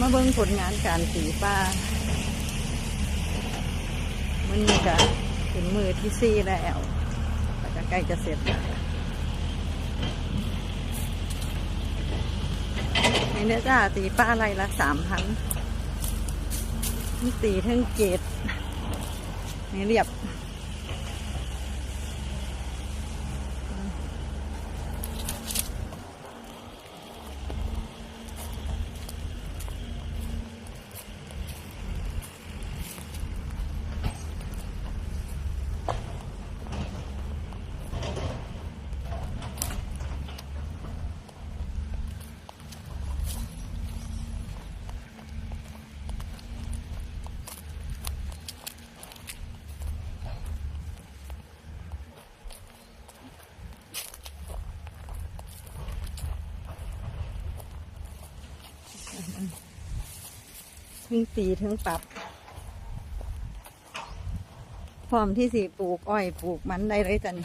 มาเบิ่งผลงานการสีป้ามันนี่ก็ถึงมือที่สี่แล้วแล้วก็ใกล้จะเสร็จแล้วนี่เนี่ยจ้าตีป้าอะไรละสามพันนี่ตีทั้งเกตนี่เรียบ ทั้งตีทั้งปรับพร้อมที่สีปลูกอ้อยปลูกมันได้เลยจัน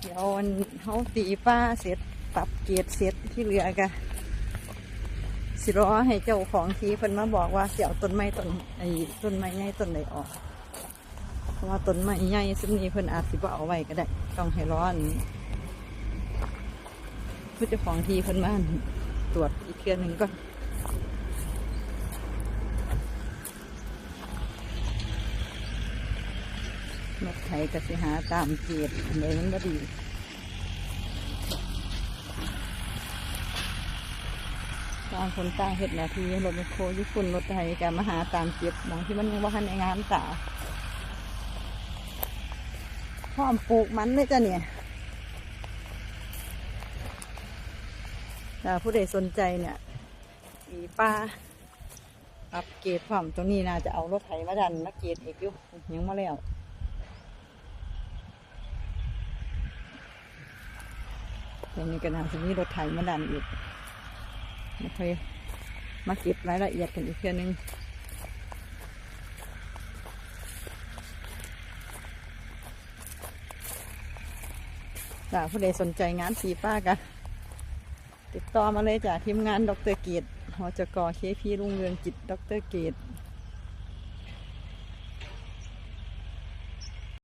เดี๋ยววันเขาตีป้าเสร็จปรับเกียรเสร็จที่เหลือกะ สิรอให้เจ้าของทีเพิ่นมาบอกว่าเสียวต้นไม้ต้นไอ้ต้นไม้ใหญ่ต้นไหนออก เพราะว่าต้นไม้ใหญ่ซึ่งนี้เพิ่นอาจสิบ่เอาไว้ก็ได้ ต้องให้ร้อนผู้เจ้าของทีเพิ่นมาตรวจอีกเทื่อหนึ่งก่อนรถไถก็สิหาตามเกียรอันใดมันบ่ดี ต่างคนต่างเห็ดนาทีรถไมคโครญี่ปุ่นรถไทยก็มาหาตามเก็บบางที่มันยังว่าทันในงานตาพร้อมปลูกมันเลยจ้ะเนี่ยถ้าผู้ใดสนใจเนี่ยมีป้าอัปเกรดพร้อมตรงนี้น่าจะเอารถไถมาดันมาเกรดอีกอยู่ยังมาแล้วตรงนี้ก็น่าจะมีรถไถมาดันอีก มาค่อยมาเก็บรายละเอียดกันอีกเพียนึงจ้าผู้ใดสนใจงานสีป้ากันติดต่อมาเลยจ้าทีมงานดรเกียรตหจกเคพีรุ่งเรืองจิตดรเกียรต